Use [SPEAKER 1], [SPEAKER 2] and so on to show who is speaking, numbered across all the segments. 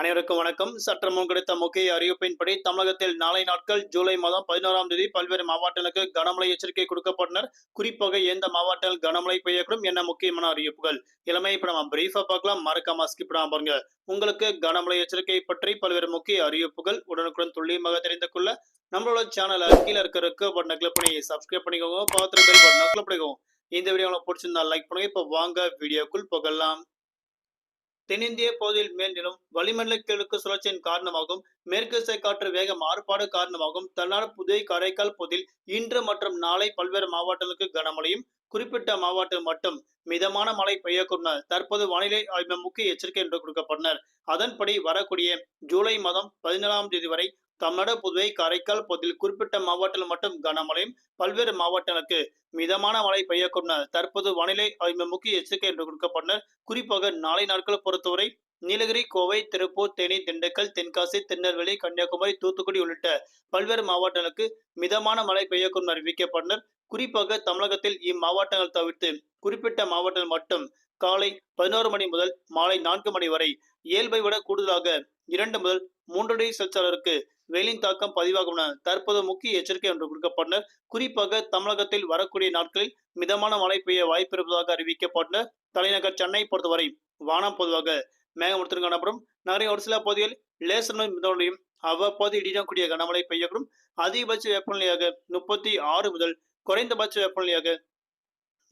[SPEAKER 1] அனைவருக்கும் வணக்கம். சற்றமும் கிடைத்த முக்கிய அறிவிப்பின்படி தமிழகத்தில் நாளை நாட்கள் ஜூலை மாதம் பதினோராம் தேதி பல்வேறு மாவட்டங்களுக்கு கனமழை எச்சரிக்கை கொடுக்கப்பட்டனர். குறிப்பாக எந்த மாவட்டங்கள் கனமழை பெய்யக்கூடும் என்ன முக்கியமான அறிவிப்புகள்? இளமை இப்ப நம்ம பிரீஃபா பார்க்கலாம். மறக்காம ஸ்கிப் பண்ணாம பாருங்க. உங்களுக்கு கனமழை எச்சரிக்கை பற்றி பல்வேறு முக்கிய அறிவிப்புகள் உடனுக்குடன் துல்லியமாக தெரிந்து கொள்ள நம்மளோட சேனல் கீழே இருக்க இருக்க பட்டனை கிளிக் பண்ணி சப்ஸ்கிரைப் பண்ணிக்கோங்க. பார்த்துட்டு பெல் பட்டனை கிளிக் பண்ணிக்கோங்க. இந்த வீடியோ உங்களுக்கு பிடிச்சிருந்தா லைக் பண்ணுங்க. இப்போ வாங்க வீடியோக்குள் போகலாம். தென்னிந்திய பகுதியில் மேல்நிலும் வளிமண்டல கிழக்கு சுழற்சியின் காரணமாகவும் மேற்கு திசை காற்று வேக மாறுபாடு காரணமாகவும் தமிழ்நாடு புதுவை காரைக்கால் பகுதியில் இன்று மற்றும் நாளை பல்வேறு மாவட்டங்களுக்கு கனமழையும் குறிப்பிட்ட மாவட்டம் மட்டும் மிதமான மழை பெய்யக்கூடும் தற்போது வானிலை ஆய்வு முக்கிய எச்சரிக்கை என்று கொடுக்கப்பட்டனர். அதன்படி வரக்கூடிய ஜூலை மாதம் பதினேழாம் தேதி வரை தமிழ்நாடு புதுவை காரைக்கால் பகுதியில் குறிப்பிட்ட மாவட்டத்தில் மட்டும் கனமழையும் பல்வேறு மாவட்டங்களுக்கு மிதமான மழை பெய்யக்கூடும் தற்போது வானிலை ஆய்வு முக்கிய எச்சரிக்கை என்று கொடுக்கப்பட்டனர் குறிப்பாக நாளை நாட்களை பொறுத்தவரை நீலகிரி கோவை திருப்பூர் தேனி திண்டுக்கல் தென்காசி திருநெல்வேலி கன்னியாகுமரி தூத்துக்குடி உள்ளிட்ட பல்வேறு மாவட்டங்களுக்கு மிதமான மழை பெய்யக்கூடும் அறிவிக்கப்பட்டனர் குறிப்பாக தமிழகத்தில் இம்மாவட்டங்கள் தவிர்த்து குறிப்பிட்ட மாவட்டங்கள் மட்டும் காலை பதினோரு மணி முதல் மாலை நான்கு மணி வரை இயல்பை விட கூடுதலாக இரண்டு முதல் மூன்று டிகிரி செல்சியஸருக்கு வெயிலின் தாக்கம் பதிவாகும் தற்போது முக்கிய எச்சரிக்கை ஒன்று கொடுக்கப்பட்டனர் குறிப்பாக தமிழகத்தில் வரக்கூடிய நாட்களில் மிதமான மழை பெய்ய வாய்ப்பு இருப்பதாக அறிவிக்கப்பட்டனர் தலைநகர் சென்னை பொறுத்தவரை வானம் பொதுவாக மேகமூட்டத்துடன் காணப்படும். நகரின் ஒரு சில பகுதிகளில் லேசர் மிதமழையும் அவ்வப்போது இடிடக்கூடிய கனமழை பெய்யக்கூடும். அதிகபட்ச வெப்பநிலையாக முப்பத்தி ஆறு முதல் குறைந்தபட்ச வெப்பநிலையாக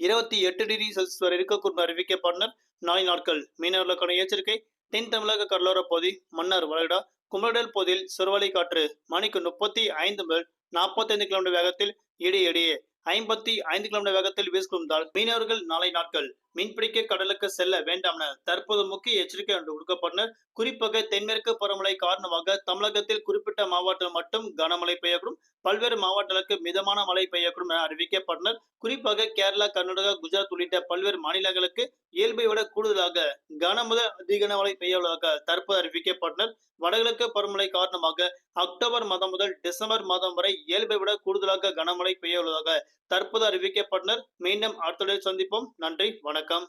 [SPEAKER 1] இருபத்தி எட்டு டிகிரி செல்சியஸ் வரை இருக்கக்கூடும் அறிவிக்கப்பட்டனர் நாளை நாட்கள் மீனவர்களுக்கான எச்சரிக்கை. தென் தமிழக கடலோர பகுதி மன்னார் வளைகுடா குமரடல் பகுதியில் சிறுவலை காற்று மணிக்கு முப்பத்தி ஐந்து முதல் நாற்பத்தைந்து கிலோமீட்டர் வேகத்தில் இடையிடையே ஐம்பத்தி ஐந்து கிலோமீட்டர் வேகத்தில் வீசுகின்றால் மீனவர்கள் நாளை நாட்கள் மீன்பிடிக்க கடலுக்கு செல்ல வேண்டாம் என தற்போது முக்கிய எச்சரிக்கை ஒன்று கொடுக்கப்பட்டனர் குறிப்பாக தென்மேற்கு பருவமழை காரணமாக தமிழகத்தில் குறிப்பிட்ட மாவட்டம் மட்டும் கனமழை பெய்யக்கூடும். பல்வேறு மாவட்டங்களுக்கு மிதமான மழை பெய்யக்கூடும் என அறிவிக்கப்பட்டனர். குறிப்பாக கேரளா கர்நாடகா குஜராத் உள்ளிட்ட பல்வேறு மாநிலங்களுக்கு இயல்பை விட கூடுதலாக கனமுதல் அதிக மழை பெய்யுள்ளதாக தற்போது அறிவிக்கப்பட்டனர். வடகிழக்கு பருவமழை காரணமாக அக்டோபர் மாதம் முதல் டிசம்பர் மாதம் வரை இயல்பை விட கூடுதலாக கனமழை பெய்ய உள்ளதாக தற்போது அறிவிக்கப்பட்டனர். மீண்டும் அடுத்த சந்திப்போம். நன்றி. வணக்கம்.